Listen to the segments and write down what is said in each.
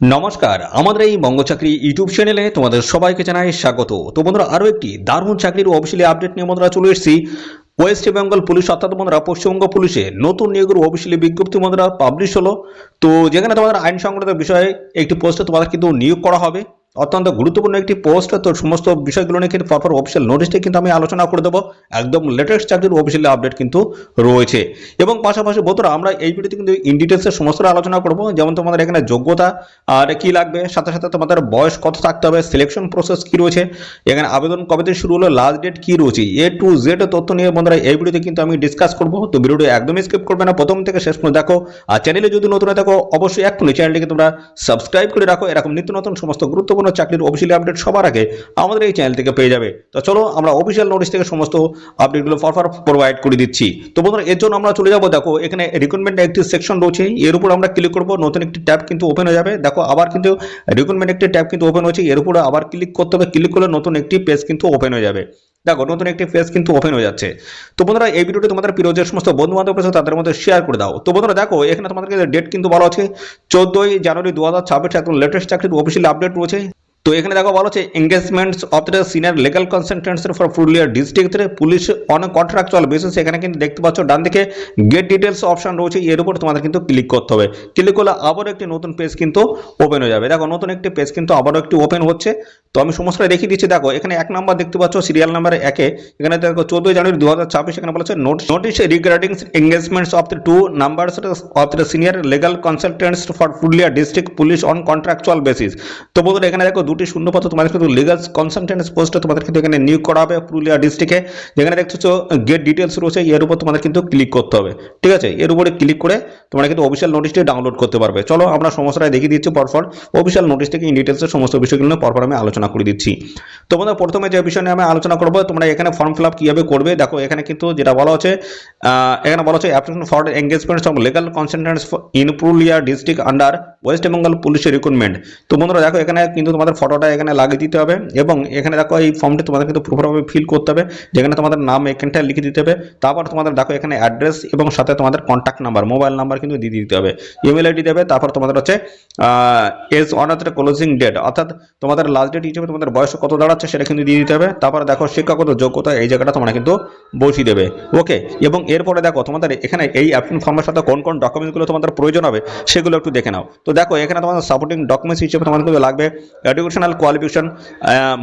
নমস্কার, আমাদের এই বঙ্গচাকরি ইউটিউব চ্যানেলে তোমাদের সবাইকে জানাই স্বাগত। তো বন্ধুরা, আরও একটি দারুণ চাকরির অফিসিয়ালি আপডেট নিয়ে বন্ধুরা চলে এসেছি। ওয়েস্ট বেঙ্গল পুলিশ অর্থাৎ বন্ধুরা, পশ্চিমবঙ্গ পুলিশে নতুন নিয়োগের অফিসিয়ালি বিজ্ঞপ্তি বন্ধুরা পাবলিশ হলো। তো যেখানে তোমাদের আইন সংক্রান্ত বিষয়ে একটি পোস্টে তোমাদের কিন্তু নিয়োগ করা হবে। অত্যন্ত গুরুত্বপূর্ণ একটি পোস্ট তো সমস্ত বিষয়গুলো নিয়ে কিন্তু পরপর অফিসিয়াল নোটিশটি কিন্তু আমি আলোচনা করে দেবো। একদম লেটেস্ট চাকরির অফিসিয়াল আপডেট কিন্তু রয়েছে। এবং পাশাপাশি বন্ধুরা, আমরা এই ভিডিওতে কিন্তু ইন ডিটেলসে সমস্ত আলোচনা করব। যেমন তোমাদের এখানে যোগ্যতা, আর কি লাগবে, সাথে সাথে তোমাদের বয়স কত থাকতে হবে সিলেকশন প্রসেস কি রয়েছে, এখানে আবেদন কবে থেকে শুরু হলো লাস্ট ডেট কি রয়েছে এ টু জেড তথ্য নিয়ে বন্ধুরা এই ভিডিওতে কিন্তু আমি ডিসকাস করব। তো ভিডিওটি একদমই স্কিপ করবে না, প্রথম থেকে শেষ পর্যন্ত দেখো। আর চ্যানেলে যদি নতুন থাকো, অবশ্যই এক্ষুনি চ্যানেলটিকে তোমরা সাবস্ক্রাইব করে রাখো। এরকম নিত্য নতুন সমস্ত গুরুত্বপূর্ণ চাকরির অফিসিয়ালি আপডেট সবার আগে আমাদের এই চ্যানেল থেকে পেয়ে যাবে। তো চলো আমরা অফিসিয়াল নোটিশ থেকে সমস্ত আপডেটগুলো ফরফার প্রোভাইড করে দিচ্ছি। তো বন্ধুরা, এর জন্য আমরা চলে যাব, দেখো, এখানে রিক্রুটমেন্ট একটি সেকশন রয়েছে। এর উপর আমরা ক্লিক করব, নতুন একটি ট্যাব কিন্তু ওপেন হয়ে যাবে। দেখো, আবার কিন্তু রিক্রুটমেন্ট একটি ট্যাব কিন্তু ওপেন হয়েছে। এর উপর আবার ক্লিক করতে হবে। ক্লিক করলে নতুন একটি পেজ কিন্তু ওপেন হয়ে যাবে। দেখো, নতুন একটি পেজ কিন্তু ওপেন হয়ে যাচ্ছে। তো বন্ধুরা, এই ভিডিওটি তোমাদের প্রিয় যে সমস্ত বন্ধু বান্ধব রয়েছে, তাদের মধ্যে শেয়ার করে দাও। তো বন্ধুরা, দেখো, এখানে তোমাদেরকে ডেট কিন্তু বলা আছে চোদ্দই জানুয়ারি দু হাজার ছাব্বিশ, একদম লেটেস্ট চাকরির অফিসিয়াল আপডেট রয়েছে। তো এখানে দেখো, বলা হচ্ছে engagements of the senior legal consultants for Purulia district police on contractual basis এখানে কিন্তু দেখতে পাচ্ছ, ডান দিকে গেট ডিটেলস অপশন রয়েছে, এর উপর তোমাদের কিন্তু ক্লিক করতে হবে। ক্লিক করলে আবারও একটি নতুন পেজ কিন্তু ওপেন হয়ে যাবে। দেখো, নতুন একটি পেজ কিন্তু আবারও একটি ওপেন হচ্ছে। তো আমি সমস্তটা দেখিয়ে দিচ্ছি। দেখো, এখানে এক নাম্বার দেখতে পাচ্ছ সিরিয়াল নাম্বার একে। এখানে দেখো, চোদ্দই জানুয়ারি দু হাজার ছাব্বিশ, এখানে বলেছে notice regarding engagements of the two numbers of the senior legal consultants for Purulia district police on contractual basis তো বন্ধুরা, এখানে দেখো, দুটি শূন্য শূন্যপত্র তোমাদের কিন্তু লিগাল কনসালটেন্টস পোস্টে তোমাদের কিন্তু এখানে নিয়োগ করা হবে পুরুলিয়া ডিস্ট্রিক্টে যেখানে দেখছ গেট ডিটেলস রয়েছে, এর উপর তোমাদের কিন্তু ক্লিক করতে হবে। ঠিক আছে? এর উপরে ক্লিক করে তোমরা কিন্তু অফিসিয়াল নোটিশটি ডাউনলোড করতে পারবে। চলো, আমরা সমস্যাটা দেখিয়ে দিচ্ছি পরপর। অফিসিয়াল নোটিশ থেকে ইন ডিটেলসের সমস্ত বিষয়গুলো পরপর আমি আলোচনা করে দিচ্ছি। তোমাদের প্রথমে যে বিষয় নিয়ে আমি আলোচনা করব, তোমরা এখানে ফর্ম ফিল আপ কীভাবে করবে? দেখো, এখানে কিন্তু যেটা বলা হচ্ছে এখানে বলা হচ্ছে application for engagement of legal consultants in Purulia district under West Bengal পুলিশের রিক্রুটমেন্ট তো বন্ধুরা, দেখো, এখানে কিন্তু তোমাদের ফটোটা এখানে লাগিয়ে দিতে হবে এবং এখানে দেখো, এই ফর্মটি তোমাদের কিন্তু প্রপারভাবে ফিল করতে হবে, যেখানে তোমাদের নাম এখানটা লিখে দিতে হবে। তারপর তোমাদের দেখো, এখানে অ্যাড্রেস এবং সাথে তোমাদের কন্ট্যাক্ট নাম্বার মোবাইল নাম্বার কিন্তু দিয়ে দিতে হবে। ইমেল আইডি দেবে, তারপর তোমাদের হচ্ছে এজ অন ক্লোজিং ডেট অর্থাৎ তোমাদের লাস্ট ডেট হিসেবে তোমাদের বয়স কত দাঁড়াচ্ছে সেটা কিন্তু দিয়ে দিতে হবে। তারপরে দেখো, শিক্ষাগত যোগ্যতা এই জায়গাটা তোমরা কিন্তু বসিয়ে দেবে। ওকে এবং এরপরে দেখো, তোমাদের এখানে এই অ্যাপ্লিকেশন ফর্মের সাথে কোন কোন ডকুমেন্টসগুলো তোমাদের প্রয়োজন হবে, সেগুলো একটু দেখে নাও। তো দেখো, এখানে তোমাদের সাপোর্টিং ডকুমেন্টস হিসেবে তোমাদের কিন্তু লাগবে educational qualification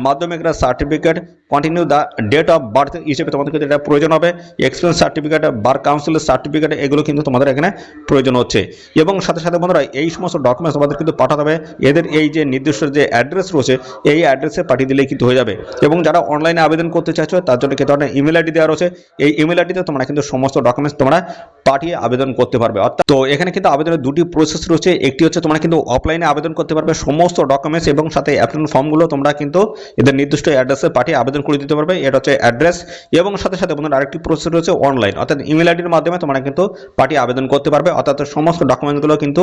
Madhyamik certificate continue the date of birth হিসেবে তোমাদের কিন্তু এটা প্রয়োজন হবে। এক্সপিরিয়েন্স সার্টিফিকেট বার কাউন্সিলের সার্টিফিকেট এগুলো কিন্তু তোমাদের এখানে প্রয়োজন হচ্ছে। এবং সাথে সাথে বন্ধুরা, এই সমস্ত ডকুমেন্টস তোমাদের কিন্তু পাঠাতে হবে। এদের এই যে নির্দিষ্ট যে অ্যাড্রেস রয়েছে, এই অ্যাড্রেসে পাঠিয়ে দিলেই কিন্তু হয়ে যাবে। এবং যারা অনলাইনে আবেদন করতে চাইছো, তার জন্য কিন্তু একটা ইমেল আইডি দেওয়া রয়েছে। এই ইমেল আইডিতে তোমরা কিন্তু সমস্ত ডকুমেন্টস তোমরা পাঠিয়ে আবেদন করতে পারবে। অর্থাৎ তো এখানে কিন্তু আবেদনের দুটি প্রসেস রয়েছে। একটি হচ্ছে তোমরা কিন্তু অফলাইনে আবেদন করতে পারবে। সমস্ত ডকুমেন্টস এবং সাথে অ্যাপ্লিকেশন ফর্মগুলো তোমরা কিন্তু এদের নির্দিষ্ট অ্যাড্রেসে পাঠিয়ে আবেদন করে দিতে পারবে। এটা হচ্ছে অ্যাড্রেস এবং সাথে সাথে বন্ধুরা আরেকটি প্রসেস রয়েছে অনলাইন অর্থাৎ ইমেল আইডির মাধ্যমে তোমরা কিন্তু পাঠিয়ে আবেদন করতে পারবে। অর্থাৎ সমস্ত ডকুমেন্টগুলো কিন্তু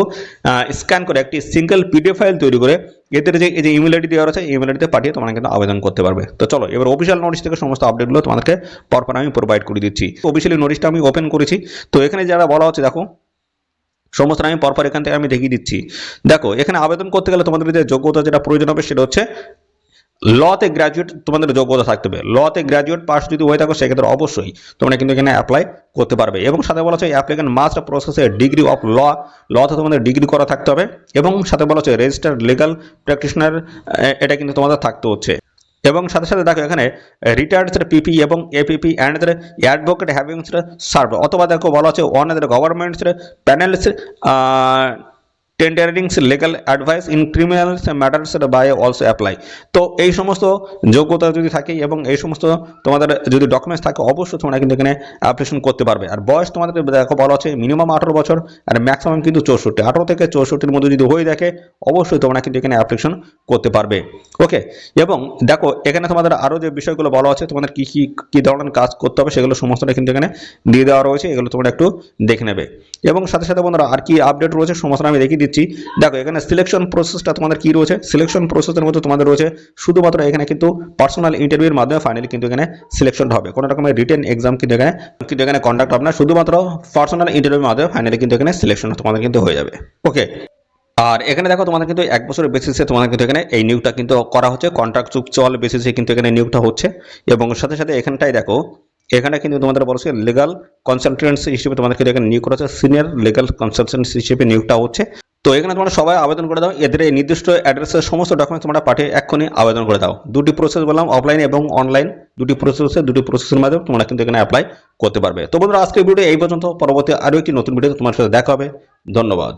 স্ক্যান করে একটি সিঙ্গেল পিডিএফ ফাইল তৈরি করে এদের যে, এই যে ইমেল আইডি দেওয়া রয়েছে ইমেল আইডিতে পাঠিয়ে তোমরা কিন্তু আবেদন করতে পারবে। তো চলো, এবার অফিসিয়াল নোটিশ থেকে সমস্ত আপডেটগুলো তোমাদেরকে পরপর আমি প্রোভাইড করে দিচ্ছি। অফিসিয়ালি নোটিশটা আমি ওপেন করেছি। তো এখানে যারা বলা হচ্ছে, দেখো, সমস্ত আমি পরপর এখান থেকে আমি দেখিয়ে দিচ্ছি। দেখো, এখানে আবেদন করতে গেলে তোমাদের যে যোগ্যতা যেটা প্রয়োজন হবে, সেটা হচ্ছে লতে গ্র্যাজুয়েট তোমাদের যোগ্যতা থাকতে হবে। লতে গ্র্যাজুয়েট পাস যদি হয়ে থাকো, সেক্ষেত্রে অবশ্যই তোমরা কিন্তু এখানে অ্যাপ্লাই করতে পারবে। এবং সাথে বলা হচ্ছে applicant must possess degree of law লতে তোমাদের ডিগ্রি করা থাকতে হবে এবং সাথে বলা হচ্ছে রেজিস্টার্ড লিগাল প্র্যাকটিশনার এটা কিন্তু তোমাদের থাকতে হচ্ছে। এবং সাথে সাথে দেখো এখানে রিটায়ার্ড পিপি এবং APP and advocate having serve অথবা দেখো বলা হচ্ছে on one গভর্নমেন্টসের panels tenderings legal advice in criminal matters by also apply তো এই সমস্ত যোগ্যতা যদি থাকে এবং এই সমস্ত তোমাদের যদি ডকুমেন্টস থাকে, অবশ্যই তোমরা কিন্তু এখানে অ্যাপ্লিকেশন করতে পারবে। আর বয়স তোমাদের দেখো বলা হচ্ছে মিনিমাম আঠারো বছর আর ম্যাক্সিমাম কিন্তু চৌষট্টি। আঠারো থেকে চৌষট্টির মধ্যে যদি হয়ে থাকে অবশ্যই তোমরা কিন্তু এখানে অ্যাপ্লিকেশন করতে পারবে। ওকে এবং দেখো, এখানে তোমাদের আরও যে বিষয়গুলো বলা আছে, তোমাদের কী কী কী ধরনের কাজ করতে হবে সেগুলো সমস্তটা কিন্তু এখানে দিয়ে দেওয়া রয়েছে। এগুলো তোমরা একটু দেখে নেবে। এবং সাথে সাথে বন্ধুরা, আর কি আপডেট রয়েছে সমস্ত আমি দেখিয়ে দিচ্ছি। দেখো, এখানে সিলেকশন প্রসেসটা তোমাদের কি রয়েছে? সিলেকশন প্রসেসের মধ্যে তোমাদের রয়েছে শুধুমাত্র এখানে কিন্তু পার্সোনাল ইন্টারভিউর মাধ্যমে ফাইনালি কিন্তু এখানে সিলেকশন হবে। কোনো রকমের রিটেন এক্সাম কিন্তু এখানে কিন্তু এখানে কন্ডাক্ট হবে না। শুধুমাত্র পার্সোনাল ইন্টারভিউর মাধ্যমে ফাইনালি কিন্তু এখানে সিলেকশন তোমাদের কিন্তু হয়ে যাবে। ওকে আর এখানে দেখো, তোমাদের কিন্তু এক বছরের বেসিসে তোমাদের কিন্তু এখানে এই নিয়োগটা কিন্তু করা হচ্ছে। কন্ট্রাক্ট চুক্তি বেসিসে কিন্তু এখানে নিয়োগটা হচ্ছে। এবং সাথে সাথে এখানটাই দেখো, এখানে কিন্তু তোমাদের বলছে লিগাল কনসালটেন্টস হিসেবে তোমাদের কিন্তু এখানে নিয়োগ করা হচ্ছে। সিনিয়র লিগাল কনসালটেন্টস হিসেবে নিয়োগটা হচ্ছে। তো এখানে তোমরা সবাই আবেদন করে দাও। এদের এই নির্দিষ্ট অ্যাড্রেসের সমস্ত ডকুমেন্টস তোমরা পাঠিয়ে এক্ষুনি আবেদন করে দাও। দুটি প্রসেস বললাম অফলাইন এবং অনলাইন দুটি প্রসেসে দুটি প্রসেসের মাধ্যমে তোমরা কিন্তু এখানে অ্যাপ্লাই করতে পারবে। তো বন্ধুরা, আজকের ভিডিও এই পর্যন্ত। পরবর্তী আরও একটি নতুন ভিডিও তোমার সাথে দেখা হবে। ধন্যবাদ।